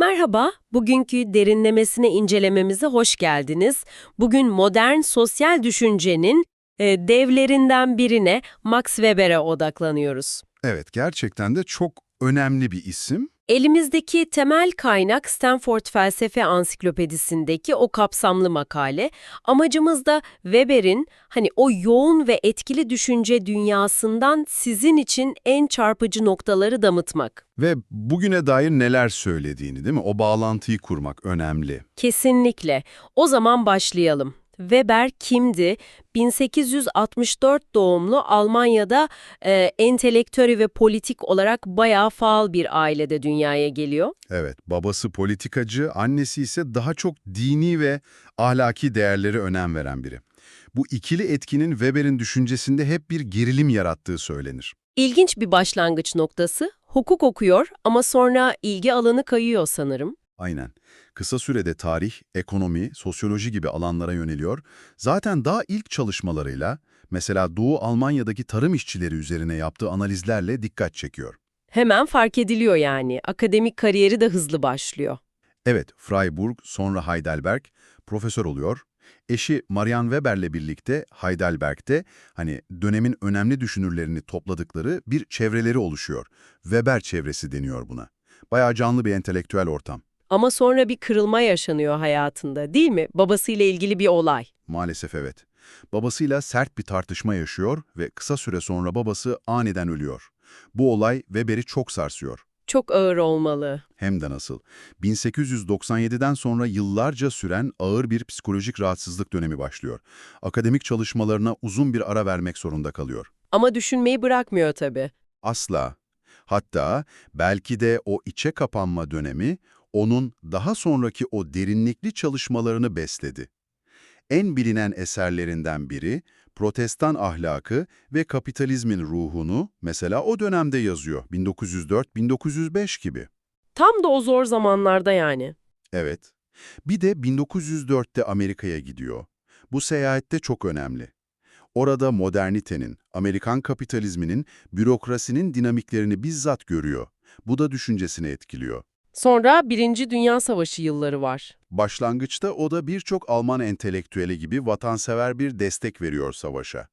Merhaba, bugünkü derinlemesine incelememize hoş geldiniz. Bugün modern sosyal düşüncenin e, devlerinden birine Max Weber'e odaklanıyoruz. Evet, gerçekten de çok önemli bir isim. Elimizdeki temel kaynak Stanford Felsefe Ansiklopedisindeki o kapsamlı makale. Amacımız da Weber'in hani o yoğun ve etkili düşünce dünyasından sizin için en çarpıcı noktaları damıtmak. Ve bugüne dair neler söylediğini değil mi? O bağlantıyı kurmak önemli. Kesinlikle. O zaman başlayalım. Weber kimdi? 1864 doğumlu Almanya'da e, entelektüel ve politik olarak bayağı faal bir ailede dünyaya geliyor. Evet, babası politikacı, annesi ise daha çok dini ve ahlaki değerlere önem veren biri. Bu ikili etkinin Weber'in düşüncesinde hep bir gerilim yarattığı söylenir. İlginç bir başlangıç noktası. Hukuk okuyor ama sonra ilgi alanı kayıyor sanırım. Aynen. Kısa sürede tarih, ekonomi, sosyoloji gibi alanlara yöneliyor. Zaten daha ilk çalışmalarıyla, mesela Doğu Almanya'daki tarım işçileri üzerine yaptığı analizlerle dikkat çekiyor. Hemen fark ediliyor yani. Akademik kariyeri de hızlı başlıyor. Evet, Freiburg, sonra Heidelberg, profesör oluyor. Eşi Marian Weber'le birlikte Heidelberg'te hani dönemin önemli düşünürlerini topladıkları bir çevreleri oluşuyor. Weber çevresi deniyor buna. Bayağı canlı bir entelektüel ortam. Ama sonra bir kırılma yaşanıyor hayatında değil mi? Babasıyla ilgili bir olay. Maalesef evet. Babasıyla sert bir tartışma yaşıyor ve kısa süre sonra babası aniden ölüyor. Bu olay Weber'i çok sarsıyor. Çok ağır olmalı. Hem de nasıl. 1897'den sonra yıllarca süren ağır bir psikolojik rahatsızlık dönemi başlıyor. Akademik çalışmalarına uzun bir ara vermek zorunda kalıyor. Ama düşünmeyi bırakmıyor tabii. Asla. Hatta belki de o içe kapanma dönemi onun daha sonraki o derinlikli çalışmalarını besledi. En bilinen eserlerinden biri, protestan ahlakı ve kapitalizmin ruhunu mesela o dönemde yazıyor, 1904-1905 gibi. Tam da o zor zamanlarda yani. Evet. Bir de 1904'te Amerika'ya gidiyor. Bu seyahatte çok önemli. Orada modernitenin, Amerikan kapitalizminin, bürokrasinin dinamiklerini bizzat görüyor. Bu da düşüncesini etkiliyor. Sonra Birinci Dünya Savaşı yılları var. Başlangıçta o da birçok Alman entelektüeli gibi vatansever bir destek veriyor savaşa.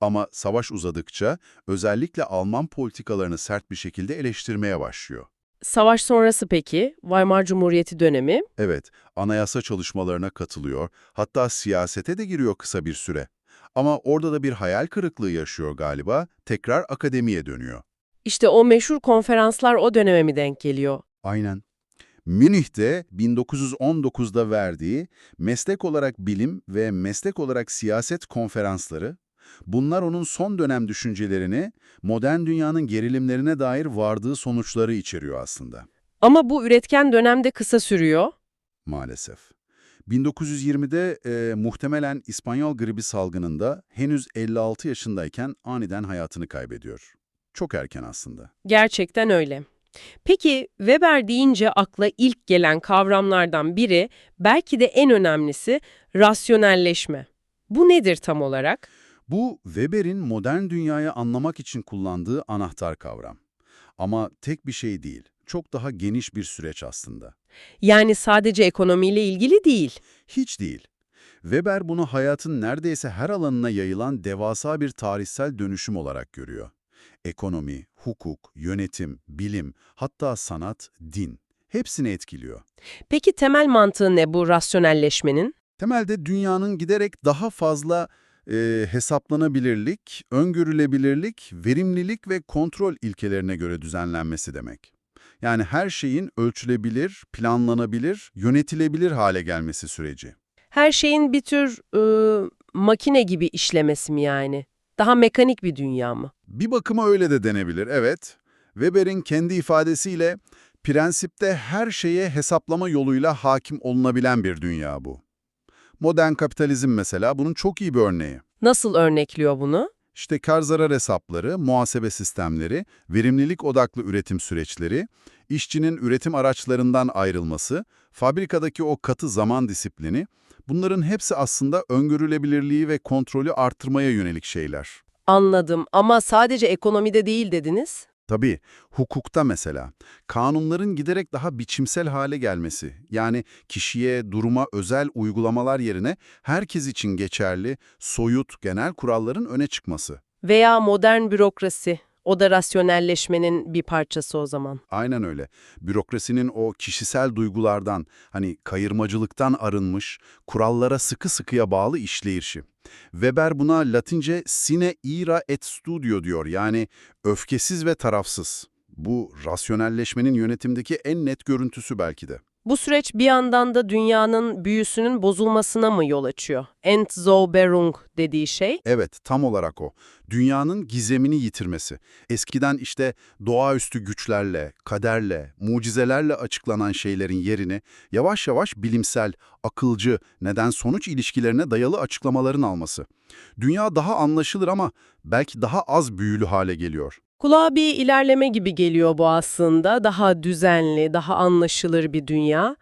Ama savaş uzadıkça özellikle Alman politikalarını sert bir şekilde eleştirmeye başlıyor. Savaş sonrası peki? Weimar Cumhuriyeti dönemi? Evet, anayasa çalışmalarına katılıyor, hatta siyasete de giriyor kısa bir süre. Ama orada da bir hayal kırıklığı yaşıyor galiba, tekrar akademiye dönüyor. İşte o meşhur konferanslar o döneme mi denk geliyor? Aynen. Münih'te 1919'da verdiği meslek olarak bilim ve meslek olarak siyaset konferansları, bunlar onun son dönem düşüncelerini, modern dünyanın gerilimlerine dair vardığı sonuçları içeriyor aslında, Ama bu üretken dönemde kısa sürüyor. maalesef. 1920'de e, muhtemelen İspanyol gribi salgınında henüz 56 yaşındayken aniden hayatını kaybediyor. Çok erken aslında. Gerçekten öyle. Peki Weber deyince akla ilk gelen kavramlardan biri, belki de en önemlisi rasyonelleşme. Bu nedir tam olarak? Bu Weber'in modern dünyayı anlamak için kullandığı anahtar kavram. Ama tek bir şey değil, çok daha geniş bir süreç aslında. Yani sadece ekonomiyle ilgili değil. Hiç değil. Weber bunu hayatın neredeyse her alanına yayılan devasa bir tarihsel dönüşüm olarak görüyor. Ekonomi, hukuk, yönetim, bilim, hatta sanat, din hepsini etkiliyor. Peki temel mantığı ne bu rasyonelleşmenin? Temelde dünyanın giderek daha fazla e, hesaplanabilirlik, öngörülebilirlik, verimlilik ve kontrol ilkelerine göre düzenlenmesi demek. Yani her şeyin ölçülebilir, planlanabilir, yönetilebilir hale gelmesi süreci. Her şeyin bir tür ıı, makine gibi işlemesi mi yani? Daha mekanik bir dünya mı? Bir bakıma öyle de denebilir, evet. Weber'in kendi ifadesiyle prensipte her şeye hesaplama yoluyla hakim olunabilen bir dünya bu. Modern kapitalizm mesela bunun çok iyi bir örneği. Nasıl örnekliyor bunu? İşte kar zarar hesapları, muhasebe sistemleri, verimlilik odaklı üretim süreçleri, işçinin üretim araçlarından ayrılması, fabrikadaki o katı zaman disiplini, bunların hepsi aslında öngörülebilirliği ve kontrolü artırmaya yönelik şeyler. Anladım ama sadece ekonomide değil dediniz. Tabii, hukukta mesela, kanunların giderek daha biçimsel hale gelmesi, yani kişiye, duruma özel uygulamalar yerine herkes için geçerli, soyut, genel kuralların öne çıkması. Veya modern bürokrasi. O da rasyonelleşmenin bir parçası o zaman. Aynen öyle. Bürokrasinin o kişisel duygulardan, hani kayırmacılıktan arınmış, kurallara sıkı sıkıya bağlı işleyişi. Weber buna Latince sine ira et studio diyor, yani öfkesiz ve tarafsız. Bu rasyonelleşmenin yönetimdeki en net görüntüsü belki de. Bu süreç bir yandan da dünyanın büyüsünün bozulmasına mı yol açıyor? Entzauberung dediği şey. Evet, tam olarak o. Dünyanın gizemini yitirmesi. Eskiden işte doğaüstü güçlerle, kaderle, mucizelerle açıklanan şeylerin yerini yavaş yavaş bilimsel, akılcı, neden-sonuç ilişkilerine dayalı açıklamaların alması. Dünya daha anlaşılır ama belki daha az büyülü hale geliyor. Kulağa bir ilerleme gibi geliyor bu aslında. Daha düzenli, daha anlaşılır bir dünya.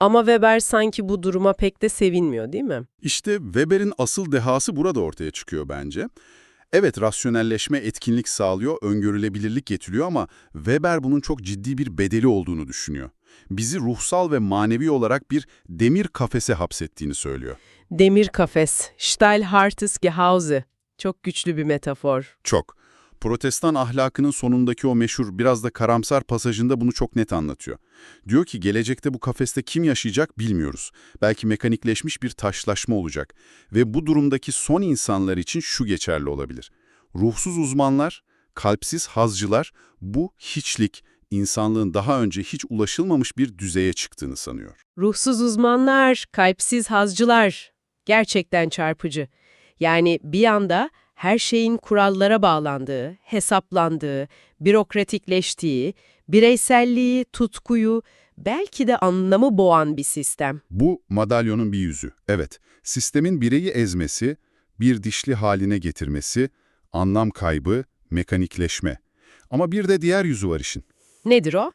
Ama Weber sanki bu duruma pek de sevinmiyor değil mi? İşte Weber'in asıl dehası burada ortaya çıkıyor bence. Evet, rasyonelleşme etkinlik sağlıyor, öngörülebilirlik getiriyor ama Weber bunun çok ciddi bir bedeli olduğunu düşünüyor. Bizi ruhsal ve manevi olarak bir demir kafese hapsettiğini söylüyor. Demir kafes, Steilhartes Gehause. Çok güçlü bir metafor. Çok. Protestan ahlakının sonundaki o meşhur biraz da karamsar pasajında bunu çok net anlatıyor. Diyor ki gelecekte bu kafeste kim yaşayacak bilmiyoruz. Belki mekanikleşmiş bir taşlaşma olacak. Ve bu durumdaki son insanlar için şu geçerli olabilir. Ruhsuz uzmanlar, kalpsiz hazcılar bu hiçlik, insanlığın daha önce hiç ulaşılmamış bir düzeye çıktığını sanıyor. Ruhsuz uzmanlar, kalpsiz hazcılar. Gerçekten çarpıcı. Yani bir yanda her şeyin kurallara bağlandığı, hesaplandığı, bürokratikleştiği, bireyselliği, tutkuyu, belki de anlamı boğan bir sistem. Bu madalyonun bir yüzü. Evet, sistemin bireyi ezmesi, bir dişli haline getirmesi, anlam kaybı, mekanikleşme. Ama bir de diğer yüzü var işin. Nedir o?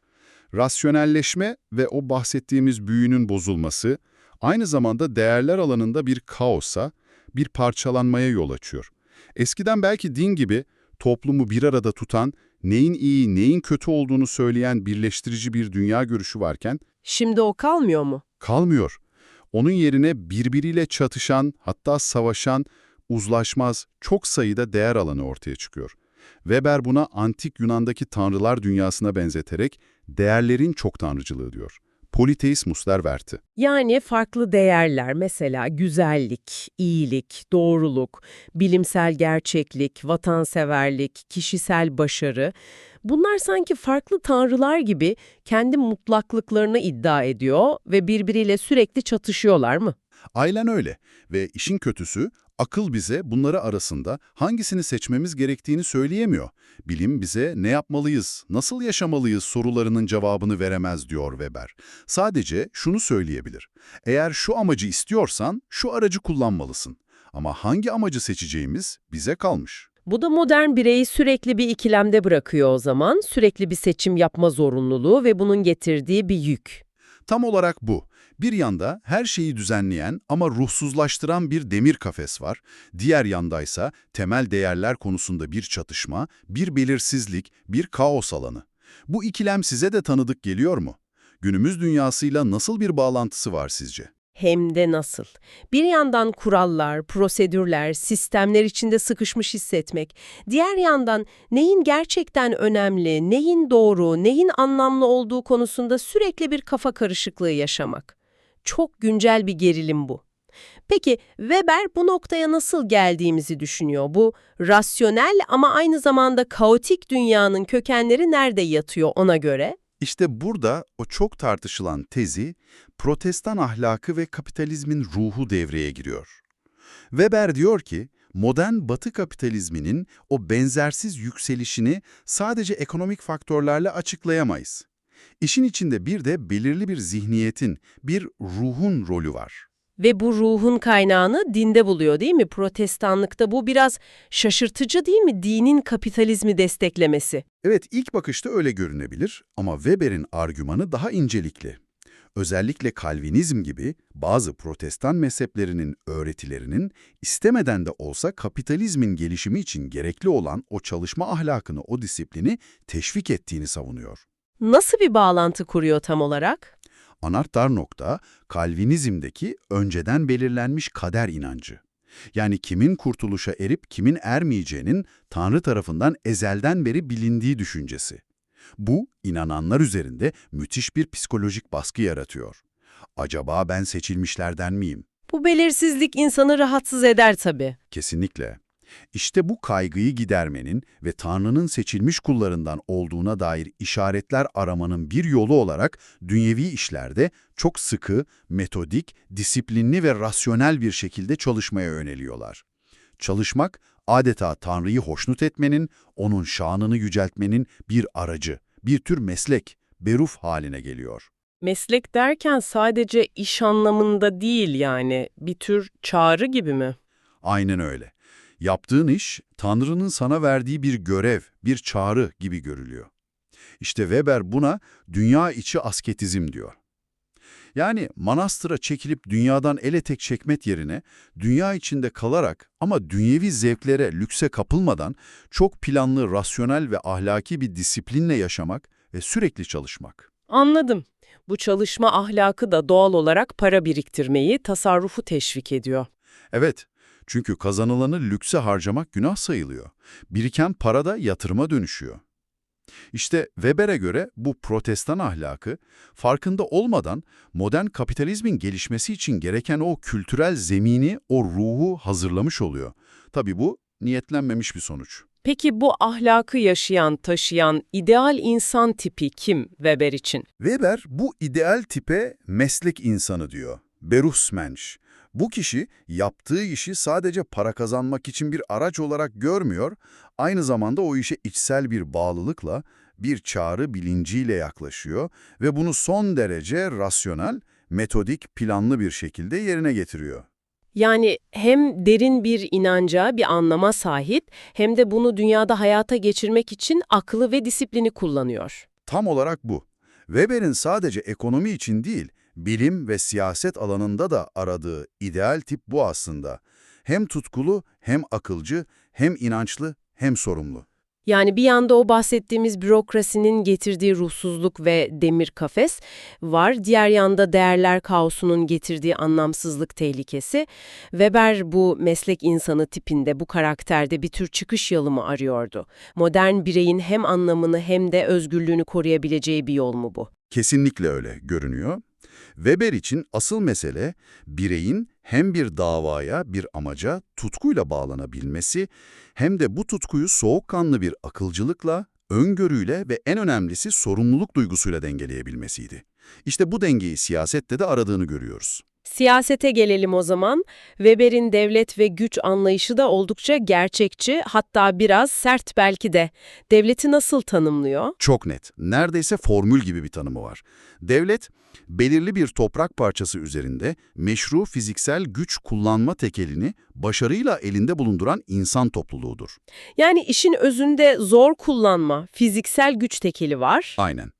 Rasyonelleşme ve o bahsettiğimiz büyünün bozulması, aynı zamanda değerler alanında bir kaosa, bir parçalanmaya yol açıyor. Eskiden belki din gibi toplumu bir arada tutan, neyin iyi, neyin kötü olduğunu söyleyen birleştirici bir dünya görüşü varken, Şimdi o kalmıyor mu? kalmıyor. Onun yerine birbiriyle çatışan, hatta savaşan, uzlaşmaz, çok sayıda değer alanı ortaya çıkıyor. Weber buna antik Yunan'daki tanrılar dünyasına benzeterek değerlerin çok tanrıcılığı diyor. Politeismus der verti. Yani farklı değerler mesela güzellik, iyilik, doğruluk, bilimsel gerçeklik, vatanseverlik, kişisel başarı bunlar sanki farklı tanrılar gibi kendi mutlaklıklarını iddia ediyor ve birbiriyle sürekli çatışıyorlar mı? Aynen öyle ve işin kötüsü akıl bize bunları arasında hangisini seçmemiz gerektiğini söyleyemiyor. Bilim bize ne yapmalıyız, nasıl yaşamalıyız sorularının cevabını veremez diyor Weber. Sadece şunu söyleyebilir. Eğer şu amacı istiyorsan şu aracı kullanmalısın. Ama hangi amacı seçeceğimiz bize kalmış. Bu da modern bireyi sürekli bir ikilemde bırakıyor o zaman. Sürekli bir seçim yapma zorunluluğu ve bunun getirdiği bir yük. Tam olarak bu. Bir yanda her şeyi düzenleyen ama ruhsuzlaştıran bir demir kafes var. Diğer yandaysa temel değerler konusunda bir çatışma, bir belirsizlik, bir kaos alanı. Bu ikilem size de tanıdık geliyor mu? Günümüz dünyasıyla nasıl bir bağlantısı var sizce? Hem de nasıl? Bir yandan kurallar, prosedürler, sistemler içinde sıkışmış hissetmek. Diğer yandan neyin gerçekten önemli, neyin doğru, neyin anlamlı olduğu konusunda sürekli bir kafa karışıklığı yaşamak. Çok güncel bir gerilim bu. Peki Weber bu noktaya nasıl geldiğimizi düşünüyor? Bu rasyonel ama aynı zamanda kaotik dünyanın kökenleri nerede yatıyor ona göre? İşte burada o çok tartışılan tezi, protestan ahlakı ve kapitalizmin ruhu devreye giriyor. Weber diyor ki, modern batı kapitalizminin o benzersiz yükselişini sadece ekonomik faktörlerle açıklayamayız. İşin içinde bir de belirli bir zihniyetin, bir ruhun rolü var. Ve bu ruhun kaynağını dinde buluyor değil mi? Protestanlıkta bu biraz şaşırtıcı değil mi? Dinin kapitalizmi desteklemesi. Evet ilk bakışta öyle görünebilir ama Weber'in argümanı daha incelikli. Özellikle Kalvinizm gibi bazı protestan mezheplerinin öğretilerinin istemeden de olsa kapitalizmin gelişimi için gerekli olan o çalışma ahlakını, o disiplini teşvik ettiğini savunuyor. Nasıl bir bağlantı kuruyor tam olarak? Anahtar nokta Kalvinizmdeki önceden belirlenmiş kader inancı. Yani kimin kurtuluşa erip kimin ermeyeceğinin Tanrı tarafından ezelden beri bilindiği düşüncesi. Bu, inananlar üzerinde müthiş bir psikolojik baskı yaratıyor. Acaba ben seçilmişlerden miyim? Bu belirsizlik insanı rahatsız eder tabii. Kesinlikle. İşte bu kaygıyı gidermenin ve Tanrı'nın seçilmiş kullarından olduğuna dair işaretler aramanın bir yolu olarak dünyevi işlerde çok sıkı, metodik, disiplinli ve rasyonel bir şekilde çalışmaya yöneliyorlar. Çalışmak, adeta Tanrı'yı hoşnut etmenin, onun şanını yüceltmenin bir aracı, bir tür meslek, beruf haline geliyor. Meslek derken sadece iş anlamında değil yani bir tür çağrı gibi mi? Aynen öyle. Yaptığın iş, Tanrı'nın sana verdiği bir görev, bir çağrı gibi görülüyor. İşte Weber buna dünya içi asketizm diyor. Yani manastıra çekilip dünyadan ele tek çekmet yerine dünya içinde kalarak ama dünyevi zevklere, lükse kapılmadan çok planlı, rasyonel ve ahlaki bir disiplinle yaşamak ve sürekli çalışmak. Anladım. Bu çalışma ahlakı da doğal olarak para biriktirmeyi, tasarrufu teşvik ediyor. Evet, çünkü kazanılanı lükse harcamak günah sayılıyor. Biriken para da yatırıma dönüşüyor. İşte Weber'e göre bu protestan ahlakı, farkında olmadan modern kapitalizmin gelişmesi için gereken o kültürel zemini, o ruhu hazırlamış oluyor. Tabii bu niyetlenmemiş bir sonuç. Peki bu ahlakı yaşayan, taşıyan ideal insan tipi kim Weber için? Weber bu ideal tipe meslek insanı diyor. Berufsmensch. Bu kişi yaptığı işi sadece para kazanmak için bir araç olarak görmüyor, aynı zamanda o işe içsel bir bağlılıkla, bir çağrı bilinciyle yaklaşıyor ve bunu son derece rasyonel, metodik, planlı bir şekilde yerine getiriyor. Yani hem derin bir inanca, bir anlama sahip hem de bunu dünyada hayata geçirmek için aklı ve disiplini kullanıyor. Tam olarak bu. Weber'in sadece ekonomi için değil, bilim ve siyaset alanında da aradığı ideal tip bu aslında. Hem tutkulu, hem akılcı, hem inançlı, hem sorumlu. Yani bir yanda o bahsettiğimiz bürokrasinin getirdiği ruhsuzluk ve demir kafes var. Diğer yanda değerler kaosunun getirdiği anlamsızlık tehlikesi. Weber bu meslek insanı tipinde, bu karakterde bir tür çıkış yolu mu arıyordu? Modern bireyin hem anlamını hem de özgürlüğünü koruyabileceği bir yol mu bu? Kesinlikle öyle görünüyor. Weber için asıl mesele bireyin hem bir davaya, bir amaca tutkuyla bağlanabilmesi hem de bu tutkuyu soğukkanlı bir akılcılıkla, öngörüyle ve en önemlisi sorumluluk duygusuyla dengeleyebilmesiydi. İşte bu dengeyi siyasette de aradığını görüyoruz. Siyasete gelelim o zaman. Weber'in devlet ve güç anlayışı da oldukça gerçekçi, hatta biraz sert belki de. Devleti nasıl tanımlıyor? Çok net, neredeyse formül gibi bir tanımı var. Devlet, belirli bir toprak parçası üzerinde meşru fiziksel güç kullanma tekelini başarıyla elinde bulunduran insan topluluğudur. Yani işin özünde zor kullanma, fiziksel güç tekeli var. Aynen.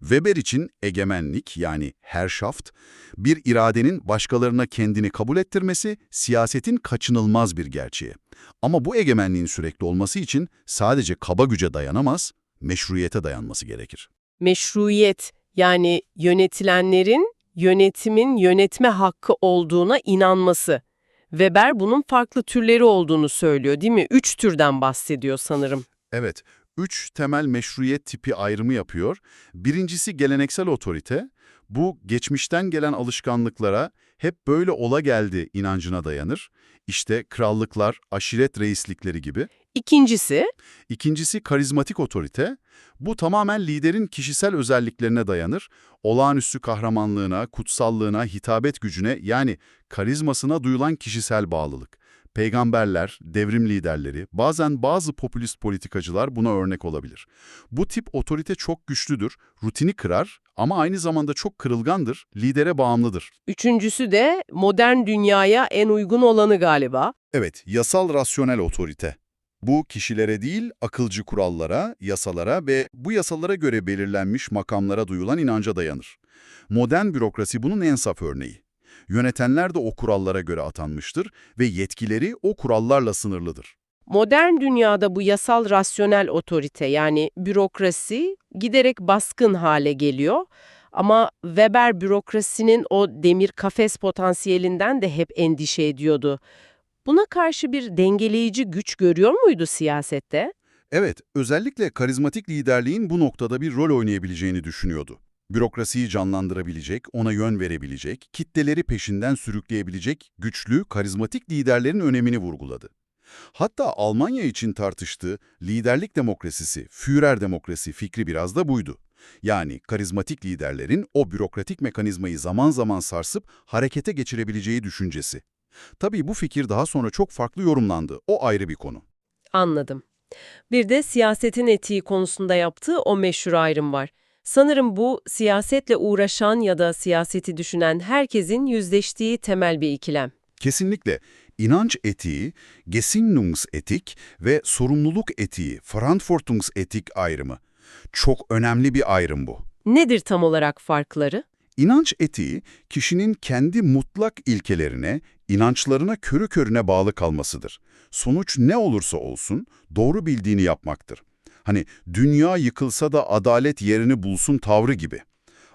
Weber için egemenlik yani Herrschaft, bir iradenin başkalarına kendini kabul ettirmesi siyasetin kaçınılmaz bir gerçeği. Ama bu egemenliğin sürekli olması için sadece kaba güce dayanamaz, meşruiyete dayanması gerekir. Meşruiyet, yani yönetilenlerin yönetimin yönetme hakkı olduğuna inanması. Weber bunun farklı türleri olduğunu söylüyor değil mi? Üç türden bahsediyor sanırım. Evet, üç temel meşruiyet tipi ayrımı yapıyor. Birincisi geleneksel otorite. Bu geçmişten gelen alışkanlıklara hep böyle ola geldi inancına dayanır. İşte krallıklar, aşiret reislikleri gibi. İkincisi, İkincisi karizmatik otorite. Bu tamamen liderin kişisel özelliklerine dayanır. Olağanüstü kahramanlığına, kutsallığına, hitabet gücüne yani karizmasına duyulan kişisel bağlılık. Peygamberler, devrim liderleri, bazen bazı popülist politikacılar buna örnek olabilir. Bu tip otorite çok güçlüdür, rutini kırar ama aynı zamanda çok kırılgandır, lidere bağımlıdır. üçüncüsü de modern dünyaya en uygun olanı galiba. Evet, yasal rasyonel otorite. Bu kişilere değil, akılcı kurallara, yasalara ve bu yasalara göre belirlenmiş makamlara duyulan inanca dayanır. Modern bürokrasi bunun en saf örneği. Yönetenler de o kurallara göre atanmıştır ve yetkileri o kurallarla sınırlıdır. Modern dünyada bu yasal rasyonel otorite yani bürokrasi giderek baskın hale geliyor. Ama Weber bürokrasinin o demir kafes potansiyelinden de hep endişe ediyordu. Buna karşı bir dengeleyici güç görüyor muydu siyasette? Evet, özellikle karizmatik liderliğin bu noktada bir rol oynayabileceğini düşünüyordu. Bürokrasiyi canlandırabilecek, ona yön verebilecek, kitleleri peşinden sürükleyebilecek güçlü, karizmatik liderlerin önemini vurguladı. Hatta Almanya için tartıştığı liderlik demokrasisi, Führer demokrasi fikri biraz da buydu. Yani karizmatik liderlerin o bürokratik mekanizmayı zaman zaman sarsıp harekete geçirebileceği düşüncesi. Tabii bu fikir daha sonra çok farklı yorumlandı, o ayrı bir konu. Anladım. Bir de siyasetin etiği konusunda yaptığı o meşhur ayrım var. Sanırım bu siyasetle uğraşan ya da siyaseti düşünen herkesin yüzleştiği temel bir ikilem. Kesinlikle. İnanç etiği, Gesinnungsethik ve sorumluluk etiği, Verantwortungsethik ayrımı. Çok önemli bir ayrım bu. Nedir tam olarak farkları? İnanç etiği, kişinin kendi mutlak ilkelerine, inançlarına körü körüne bağlı kalmasıdır. Sonuç ne olursa olsun doğru bildiğini yapmaktır. Hani dünya yıkılsa da adalet yerini bulsun tavrı gibi.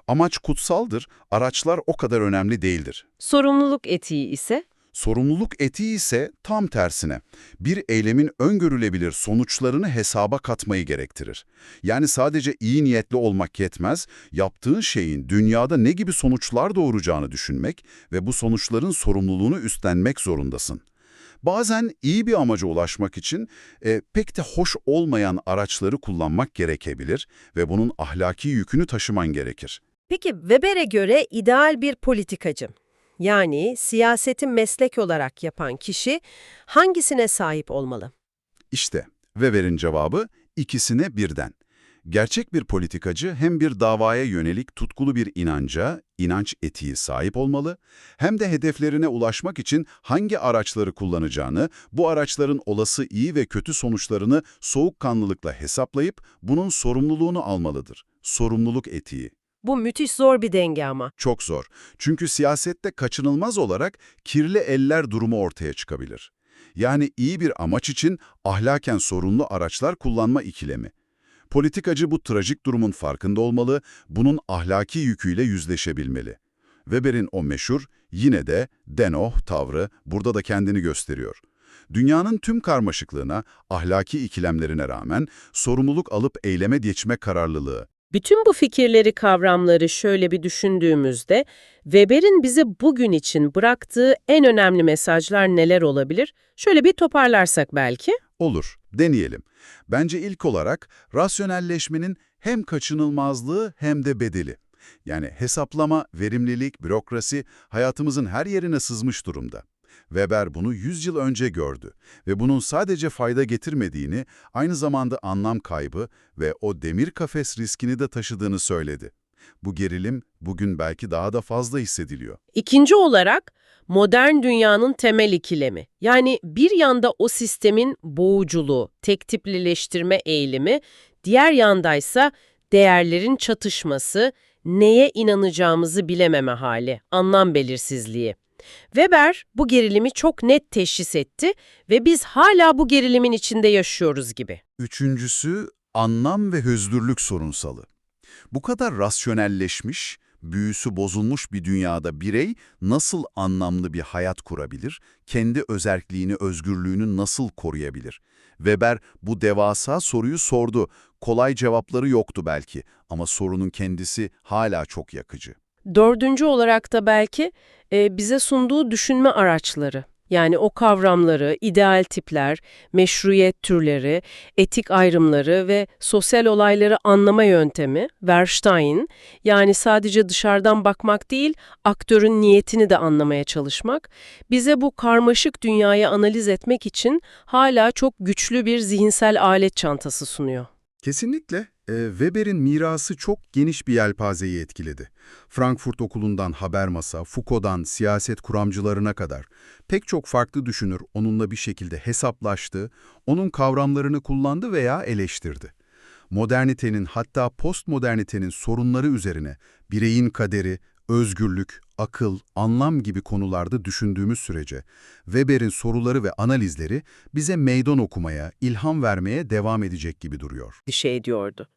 Amaç kutsaldır, araçlar o kadar önemli değildir. Sorumluluk etiği ise Sorumluluk etiği ise tam tersine, bir eylemin öngörülebilir sonuçlarını hesaba katmayı gerektirir. Yani sadece iyi niyetli olmak yetmez, yaptığın şeyin dünyada ne gibi sonuçlar doğuracağını düşünmek ve bu sonuçların sorumluluğunu üstlenmek zorundasın. Bazen iyi bir amaca ulaşmak için e, pek de hoş olmayan araçları kullanmak gerekebilir ve bunun ahlaki yükünü taşıman gerekir. Peki Weber'e göre ideal bir politikacı, yani siyaseti meslek olarak yapan kişi hangisine sahip olmalı? İşte Weber'in cevabı ikisine birden. Gerçek bir politikacı hem bir davaya yönelik tutkulu bir inanca, inanç etiği sahip olmalı, hem de hedeflerine ulaşmak için hangi araçları kullanacağını, bu araçların olası iyi ve kötü sonuçlarını soğukkanlılıkla hesaplayıp bunun sorumluluğunu almalıdır. Sorumluluk etiği. Bu müthiş zor bir denge ama. Çok zor. Çünkü siyasette kaçınılmaz olarak kirli eller durumu ortaya çıkabilir. Yani iyi bir amaç için ahlaken sorunlu araçlar kullanma ikilemi. Politikacı bu trajik durumun farkında olmalı, bunun ahlaki yüküyle yüzleşebilmeli. Weber'in o meşhur, yine de denoh tavrı burada da kendini gösteriyor. Dünyanın tüm karmaşıklığına, ahlaki ikilemlerine rağmen sorumluluk alıp eyleme geçme kararlılığı. Bütün bu fikirleri, kavramları şöyle bir düşündüğümüzde Weber'in bize bugün için bıraktığı en önemli mesajlar neler olabilir? Şöyle bir toparlarsak belki. Olur, deneyelim. Bence ilk olarak rasyonelleşmenin hem kaçınılmazlığı hem de bedeli. Yani hesaplama, verimlilik, bürokrasi hayatımızın her yerine sızmış durumda. Weber bunu 100 yıl önce gördü ve bunun sadece fayda getirmediğini, aynı zamanda anlam kaybı ve o demir kafes riskini de taşıdığını söyledi. Bu gerilim bugün belki daha da fazla hissediliyor. İkinci olarak modern dünyanın temel ikilemi. Yani bir yanda o sistemin boğuculuğu, tek tiplileştirme eğilimi, diğer yandaysa değerlerin çatışması, neye inanacağımızı bilememe hali, anlam belirsizliği. Weber bu gerilimi çok net teşhis etti ve biz hala bu gerilimin içinde yaşıyoruz gibi. Üçüncüsü anlam ve özgürlük sorunsalı. Bu kadar rasyonelleşmiş, büyüsü bozulmuş bir dünyada birey nasıl anlamlı bir hayat kurabilir, kendi özerkliğini, özgürlüğünü nasıl koruyabilir? Weber bu devasa soruyu sordu. Kolay cevapları yoktu belki ama sorunun kendisi hala çok yakıcı. Dördüncü olarak da belki e, bize sunduğu düşünme araçları. Yani o kavramları, ideal tipler, meşruiyet türleri, etik ayrımları ve sosyal olayları anlama yöntemi, Verstein, yani sadece dışarıdan bakmak değil, aktörün niyetini de anlamaya çalışmak, bize bu karmaşık dünyayı analiz etmek için hala çok güçlü bir zihinsel alet çantası sunuyor. Kesinlikle. E, Weber'in mirası çok geniş bir yelpazeyi etkiledi. Frankfurt Okulu'ndan Habermas'a, Foucault'dan siyaset kuramcılarına kadar pek çok farklı düşünür onunla bir şekilde hesaplaştı, onun kavramlarını kullandı veya eleştirdi. modernitenin hatta postmodernitenin sorunları üzerine bireyin kaderi, özgürlük, akıl, anlam gibi konularda düşündüğümüz sürece Weber'in soruları ve analizleri bize meydan okumaya, ilham vermeye devam edecek gibi duruyor. şey diyordu.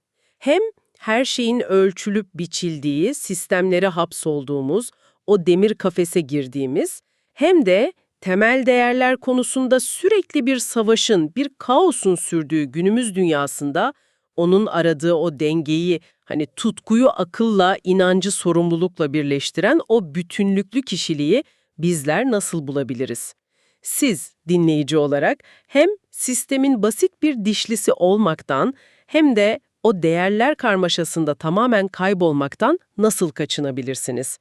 Hem her şeyin ölçülüp biçildiği, sistemlere hapsolduğumuz, o demir kafese girdiğimiz, hem de temel değerler konusunda sürekli bir savaşın, bir kaosun sürdüğü günümüz dünyasında onun aradığı o dengeyi, hani tutkuyu akılla, inancı sorumlulukla birleştiren o bütünlüklü kişiliği bizler nasıl bulabiliriz? Siz dinleyici olarak hem sistemin basit bir dişlisi olmaktan hem de o değerler karmaşasında tamamen kaybolmaktan nasıl kaçınabilirsiniz?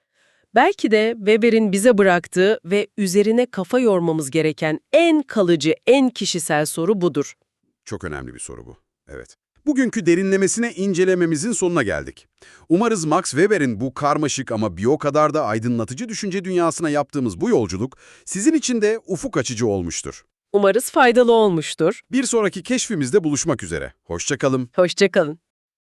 Belki de Weber'in bize bıraktığı ve üzerine kafa yormamız gereken en kalıcı, en kişisel soru budur. Çok önemli bir soru bu. Evet. Bugünkü derinlemesine incelememizin sonuna geldik. Umarız Max Weber'in bu karmaşık ama bir o kadar da aydınlatıcı düşünce dünyasına yaptığımız bu yolculuk sizin için de ufuk açıcı olmuştur. Umarız faydalı olmuştur. Bir sonraki keşfimizde buluşmak üzere. Hoşçakalın. Hoşçakalın.